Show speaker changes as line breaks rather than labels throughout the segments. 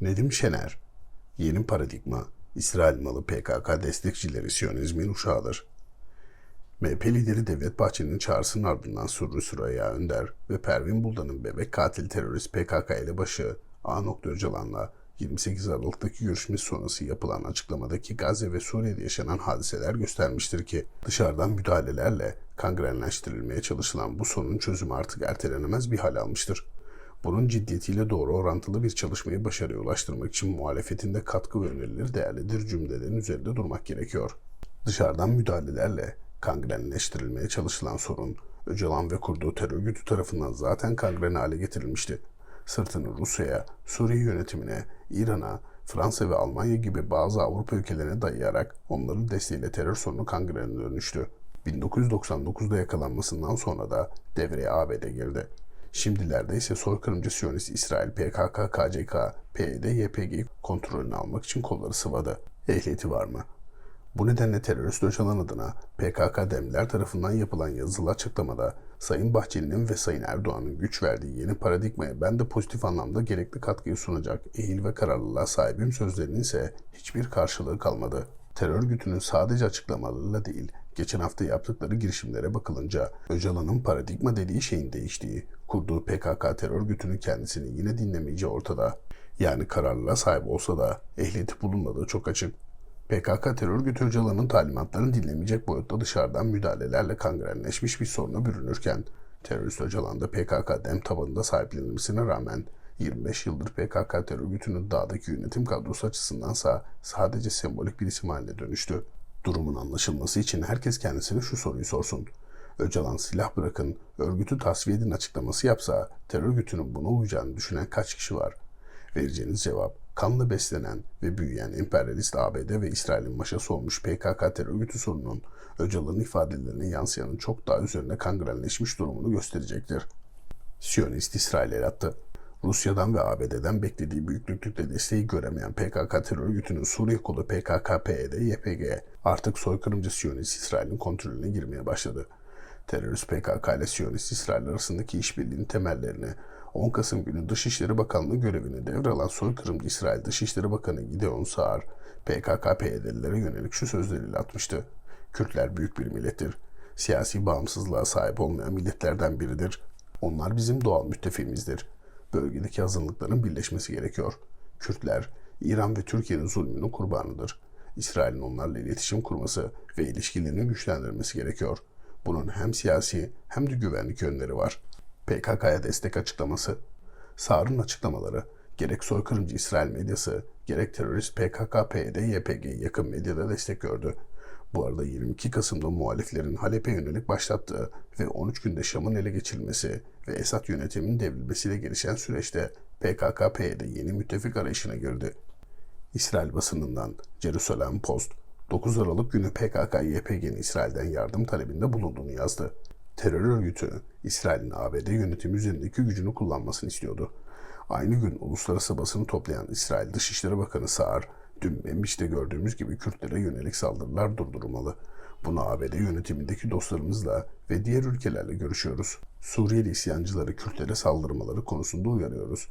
Nedim Şener, yeni paradigma, İsrail malı PKK destekçileri Siyonizmin uşağıdır. MHP lideri Devlet Bahçeli'nin çağrısının ardından Surri Süreyya Önder ve Pervin Buldan'ın bebek katil terörist PKK elebaşı A. Öcalan'la 28 Aralık'taki görüşmesi sonrası yapılan açıklamadaki Gazze ve Suriye'de yaşanan hadiseler göstermiştir ki dışarıdan müdahalelerle kangrenleştirilmeye çalışılan bu sorunun çözümü artık ertelenemez bir hal almıştır. Bunun ciddiyetiyle doğru orantılı bir çalışmayı başarıya ulaştırmak için muhalefetinde katkı ve önerileri değerlidir cümlelerin üzerinde durmak gerekiyor. Dışarıdan müdahalelerle kangrenleştirilmeye çalışılan sorun, Öcalan ve kurduğu terör örgütü tarafından zaten kangren hale getirilmişti. Sırtını Rusya'ya, Suriye yönetimine, İran'a, Fransa ve Almanya gibi bazı Avrupa ülkelerine dayayarak onların desteğiyle terör sorunu kangrene dönüştü. 1999'da yakalanmasından sonra da devreye ABD girdi. Şimdilerde ise soykırımcı Siyonist İsrail PKK, KCK, PYD, YPG kontrolünü almak için kolları sıvadı. Ehliyeti var mı? Bu nedenle terörist Öcalan adına PKK demliler tarafından yapılan yazılı açıklamada Sayın Bahçeli'nin ve Sayın Erdoğan'ın güç verdiği yeni paradigmaya ben de pozitif anlamda gerekli katkıyı sunacak ehil ve kararlılığa sahibim sözlerinin ise hiçbir karşılığı kalmadı. Terör örgütünün sadece açıklamalarıyla değil, geçen hafta yaptıkları girişimlere bakılınca Öcalan'ın paradigma dediği şeyin değiştiği, kurduğu PKK terör örgütünün kendisini yine dinlemeyeceği ortada. Yani kararlılığa sahip olsa da ehliyeti bulunmadığı çok açık. PKK terör örgütü Öcalan'ın talimatlarını dinlemeyecek boyutta dışarıdan müdahalelerle kangrenleşmiş bir soruna bürünürken, terörist Öcalan da PKK dem tabanında sahiplenilmesine rağmen 25 yıldır PKK terör örgütünün dağdaki yönetim kadrosu açısındansa sadece sembolik bir isim haline dönüştü. Durumun anlaşılması için herkes kendisine şu soruyu sorsun. Öcalan silah bırakın, örgütü tasfiye edin açıklaması yapsa terör örgütünün buna uyacağını düşünen kaç kişi var? Vereceğiniz cevap kanla beslenen ve büyüyen emperyalist ABD ve İsrail'in maşası olmuş PKK terör örgütü sorunun Öcalan'ın ifadelerine yansıyanın çok daha üzerine kangrenleşmiş durumunu gösterecektir. Siyonist İsrail el attı. Rusya'dan ve ABD'den beklediği büyüklükte desteği göremeyen PKK terör örgütünün Suriye kolu PKK-PYD, YPG artık soykırımcı Siyonist İsrail'in kontrolüne girmeye başladı. Terörist PKK ile Siyonist İsrail arasındaki işbirliğinin temellerini 10 Kasım günü Dışişleri Bakanlığı görevini devralan soykırımcı İsrail Dışişleri Bakanı Gideon Saar, PKK-PYD'lilere yönelik şu sözleriyle atmıştı. Kürtler büyük bir millettir. Siyasi bağımsızlığa sahip olmayan milletlerden biridir. Onlar bizim doğal müttefiğimizdir. Bölgedeki azınlıkların birleşmesi gerekiyor. Kürtler, İran ve Türkiye'nin zulmünün kurbanıdır. İsrail'in onlarla iletişim kurması ve ilişkilerini güçlendirmesi gerekiyor. Bunun hem siyasi hem de güvenlik yönleri var. PKK'ya destek açıklaması. Sağır'ın açıklamaları gerek soykırımcı İsrail medyası gerek terörist PKK, PYD, YPG yakın medyada destek gördü. Bu arada 22 Kasım'da muhaliflerin Halep'e yönelik başlattığı ve 13 günde Şam'ın ele geçirilmesi ve Esad yönetiminin devrilmesiyle gelişen süreçte PKK-PYD yeni müttefik arayışına girdi. İsrail basınından Jerusalem Post 9 Aralık günü PKK-YPG'nin İsrail'den yardım talebinde bulunduğunu yazdı. Terör örgütü İsrail'in ABD yönetimi üzerindeki gücünü kullanmasını istiyordu. Aynı gün uluslararası basını toplayan İsrail Dışişleri Bakanı Saar, dün Membiç'te gördüğümüz gibi Kürtlere yönelik saldırılar durdurulmalı. Bunu ABD yönetimindeki dostlarımızla ve diğer ülkelerle görüşüyoruz. Suriyeli isyancıları Kürtlere saldırmaları konusunda uyarıyoruz.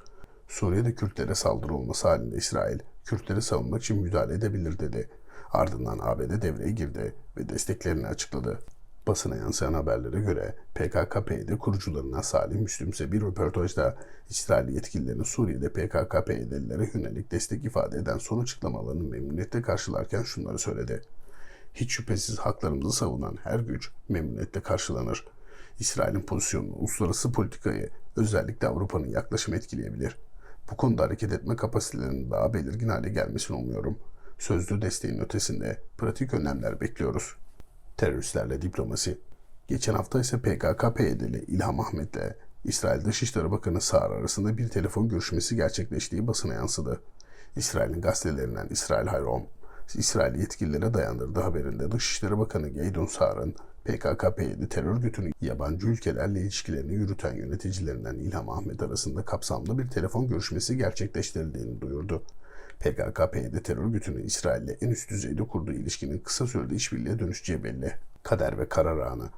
Suriye'de Kürtlere saldırı olması halinde İsrail, Kürtleri savunmak için müdahale edebilir dedi. Ardından ABD devreye girdi ve desteklerini açıkladı. Basına yansıyan haberlere göre PKK-PYD kurucularından Salih Müslümse bir röportajda İsrail yetkililerinin Suriye'de PKK-PYD'lilere yönelik destek ifade eden son açıklamalarını memnuniyetle karşılarken şunları söyledi. Hiç şüphesiz haklarımızı savunan her güç memnuniyetle karşılanır. İsrail'in pozisyonu uluslararası politikayı özellikle Avrupa'nın yaklaşımı etkileyebilir. Bu konuda hareket etme kapasitelerinin daha belirgin hale gelmesini umuyorum. Sözlü desteğin ötesinde pratik önlemler bekliyoruz teröristlerle diplomasi. Geçen hafta ise PKK-PYD'li İlham Ahmet'le İsrail Dışişleri Bakanı Sağır arasında bir telefon görüşmesi gerçekleştiği basına yansıdı. İsrail'in gazetelerinden İsrail Hayrom, İsrail yetkililere dayandırdığı haberinde Dışişleri Bakanı Geydon Sağır'ın PKK-PYD terör örgütünün yabancı ülkelerle ilişkilerini yürüten yöneticilerinden İlham Ahmet arasında kapsamlı bir telefon görüşmesi gerçekleştirildiğini duyurdu. PKK-PYD terör örgütünün İsrail'le en üst düzeyde kurduğu ilişkinin kısa sürede işbirliğe dönüşeceği belli. Kader ve karar anı.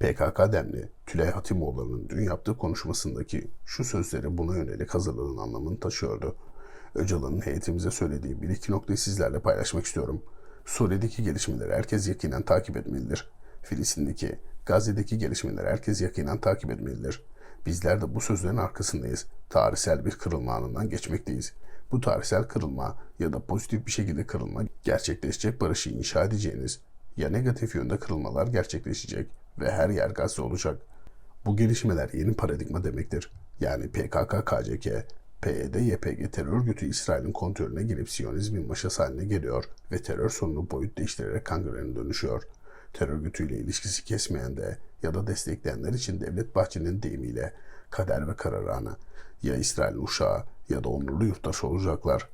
PKK demli Tülay Hatimoğlu'nun dün yaptığı konuşmasındaki şu sözleri buna yönelik hazırlanan anlamını taşıyordu. Öcalan'ın heyetimize söylediği bir iki noktayı sizlerle paylaşmak istiyorum. Suriye'deki gelişmeleri herkes yakinen takip etmelidir. Filistin'deki, Gazze'deki gelişmeleri herkes yakinen takip etmelidir. Bizler de bu sözlerin arkasındayız. Tarihsel bir kırılma anından geçmekteyiz. Bu tarihsel kırılma ya da pozitif bir şekilde kırılma gerçekleşecek barışı inşa edeceğiniz ya negatif yönde kırılmalar gerçekleşecek ve her yer Gazze olacak. Bu gelişmeler yeni paradigma demektir. Yani PKK-KCK, PYD-YPG terör örgütü İsrail'in kontrolüne girip Siyonizmin maşası haline geliyor ve terör sorunu boyut değiştirerek kangrene dönüşüyor. Terör örgütüyle ilişkisi kesmeyen de ya da destekleyenler için Devlet Bahçeli'nin deyimiyle kader ve karar anı ya İsrail'in uşağı ya da onurlu yurttaş olacaklar.